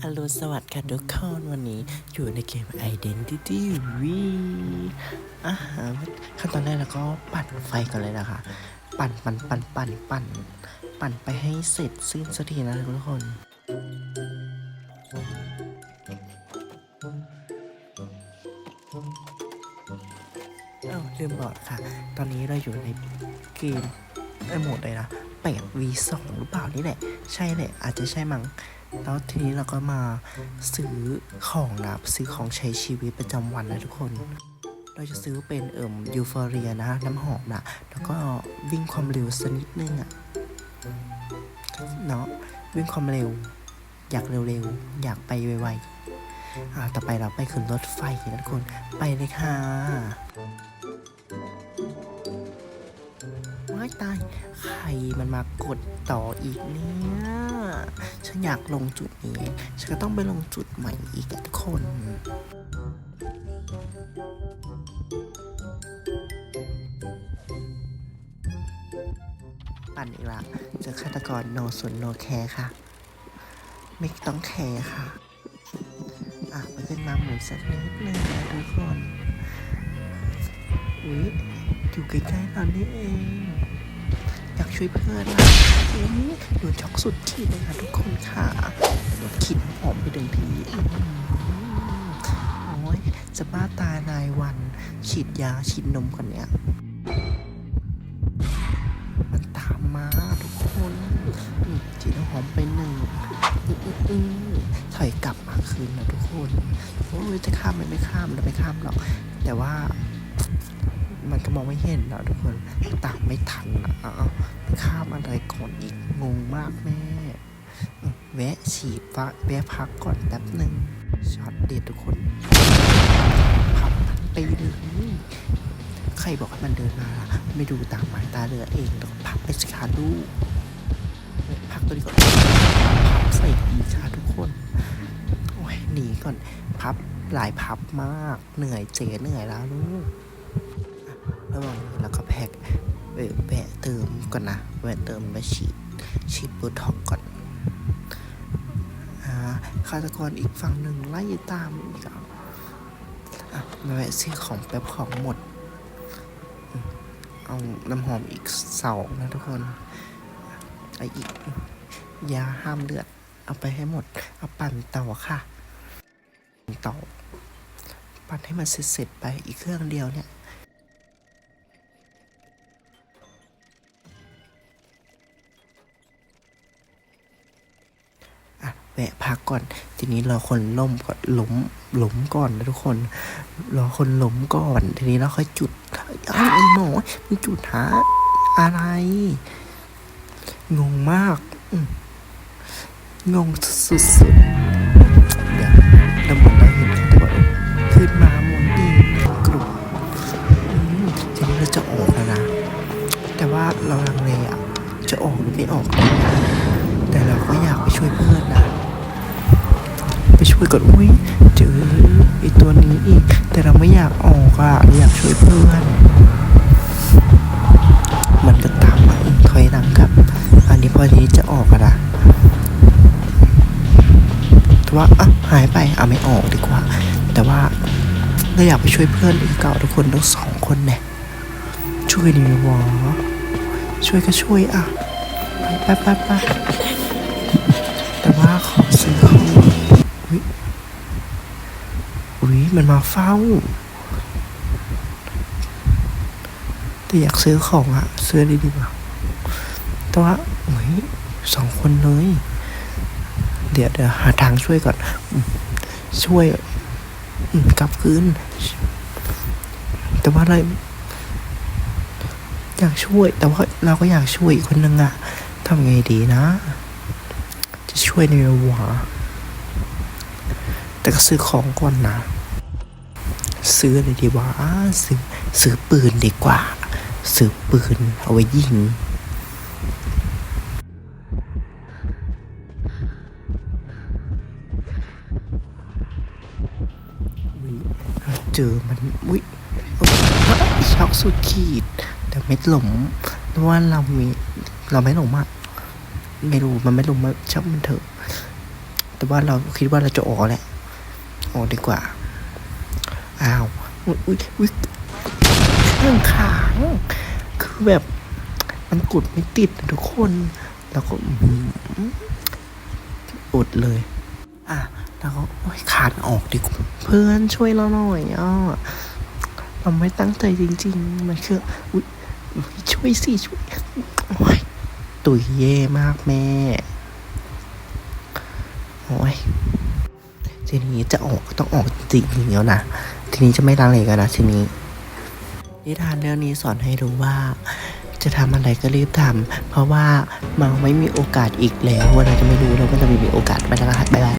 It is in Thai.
อรุณสวัสดิ์ค่ะทุกคนวันนี้อยู่ในเกม Identity V อาหารขั้นตอนแรกแล้วก็ปั่นไฟก่อนเลยนะคะ ปั่นปั่นปั่นปั่นปั่น ปั่นไปให้เสร็จสิ้นสักทีนะทุกคนเอ้าลืมบอกค่ะ ตอนนี้เราอยู่ในเกมไอโหมดเลยนะแปด V2 หรือเปล่านี่แหละ ใช่แหละอาจจะใช่มั้ง แล้วทีนี้เราก็มาซื้อของนะซื้อของใช้ชีวิตประจำวันนะทุกคนเราจะซื้อเป็นเอิ่มยูฟอเรียนะ น้ำหอมนะแล้วก็วิ่งความเร็วสักนิดนึงอะเนาะวิ่งความเร็ว อยากเร็วๆ อยากไปไวๆอ่าต่อไปเราไปขึ้นรถไฟนะทุกคน ไปเลยค่ะายตาย ใครมันมากดต่ออีกเนี่ย ฉันอยากลงจุดนี้ ฉันก็ต้องไปลงจุดใหม่อีกทุกคนปั่นอีกละเจอฆาตกรโนส่วนโนแคร์ค่ะ ไม่ต้องแคร์ค่ะ อะไปขึ้นมาหมุนสักนิดนึงนะทุกคน อุ๊ยอยู่ใกล้ๆเรานี่เอง อยากช่วยเพื่อนนะอุ๊ยหนูช็อกสุดขีดเลยค่ะทุกคนค่ะหนูคิดหอมไปหนึ่งทีน้อหือโอ้ยจะบ้าตายรายวันฉีดยาฉีดนมก่อนเนี่ยมันตามมาทุกคนฉีดน้ำหอมไปหนึ่งถอยกลับมาคืนนะทุกคนโอ้ยจะข้ามมันไม่ข้ามเราไม่ข้ามหรอก แต่ว่า มันก็มองไม่เห็นนะทุกคนตามไม่ทันนะเอาเอาไปข้ามอะไรก่อนอีกงงมากแม่แวะฉีดฟ้าแวะพักก่อนแป๊บหนึ่งช็อตเด็ดทุกคนพับมันไปเลยใครบอกให้มันเดินมาล่ะไม่ดูตามหมายตาเรือเองแล้วก็พับไปสิคะลูกพักตัวนี้ก่อนพับใส่ดีค่ะทุกคนโอ้ยหนีก่อนพับหลายพับมาก เหนื่อยเจ๋เหนื่อยแล้วลูก ระหว่างนี้เราก็แพ็คเอ่อแวะเติมก่อนนะแวะเติมไปฉีดฉีดบูท็อกก่อนอาฆาตกรอีกฝั่งหนึ่งไล่ตามอีกอะมาแวะซื้อของแป๊บของหมด เอาน้ำหอมอีกสองนะทุกคนไออีกยาห้ามเลือด เอาไปให้หมด เอาปั่นต่อค่ะต่อปั่นให้มันเสร็จๆไปอีกเครื่องเดียวเนี่ย วะพักก่อน ทีนี้รอคนล้มก่อนล้มล้มก่อนนะทุกคน รอคนล้มก่อน ทีนี้เราค่อยจุดอ้ไอ้หมอมันจุดหาอะไร งงมาก งงสุดๆเดี๋ยวเราหมดเราเห็นแต่ว่าขึ้นมาหมดอีกกลุ่มทีนี้เราจะออกแล้วนะ แต่ว่าเราลังเลอะจะออกหรือไม่ออก แต่เราก็อยากไปช่วยเพื่อนนะ ไปช่วยก่อนอุ้ยเจอไอตัวนี้อีก แต่เราไม่อยากออกอะเราอยากช่วยเพื่อน มันก็ตามมาอีกถอยหลังครับ อันนี้พอดีจะออกอะนะแต่ว่าอะหายไปอะไม่ออกดีกว่า แต่ว่าเราอยากไปช่วยเพื่อนอีกเก่าทุกคนทั้งสองคนเนี่ยช่วยดีวะช่วยก็ช่วยอะไปไปไปแต่ อุ๊ยอุ๊ยมันมาเฝ้า แต่อยากซื้อของอะซื้อดีดีกว่าแต่ว่าอุ๊ยสองคนเลย เดี๋ยวเดี๋ยวหาทางช่วยก่อน ช่วยกลับคืน แต่ว่าอะไร อยากช่วย แต่ว่าเราก็อยากช่วยอีกคนนึงอะทำไงดีนะ จะช่วยในเวลา แต่ก็ซื้อของก่อนนะ ซื้ออะไรดีวะซื้อซื้อปืนดีกว่า ซื้อปืนเอาไว้ยิงเจอมันอุ้ยช็อกสุดขีด แต่ไม่หลงเพราะว่าเรามีเราไม่หลงมากไม่รู้มันไม่หลงมาช่างมันเถอะแแต่ว่าเราคิดว่าเราจะออกแหละ ออกดีกว่า อ้าว อุ้ยอุ้ยอุ้ยข้างขางคือแบบมันกดไม่ติดอะทุกคน แล้วก็อื้อหืออดเลย อะ แล้วก็โอ๊ยขาดออกดีกว่าเพื่อนช่วยเราหน่อยอะเราไม่ตั้งใจจริง ๆ มันคืออุ๊ยอุ๊ยช่วยสิช่วยโอ้ยตุยเย่มากแม่ โอ้ย ทีนี้จะออกก็ต้องออกจริงๆแล้วนะ ทีนี้จะไม่ลังเลกันนะทีนี้ นิทานเรื่องนี้สอนให้รู้ว่า จะทำอะไรก็รีบทำเพราะว่ามันไม่มีโอกาสอีกแล้วเราจะไม่รู้แล้วว่าจะไม่มีโอกาสไปแล้วค่ะบ๊ายบาย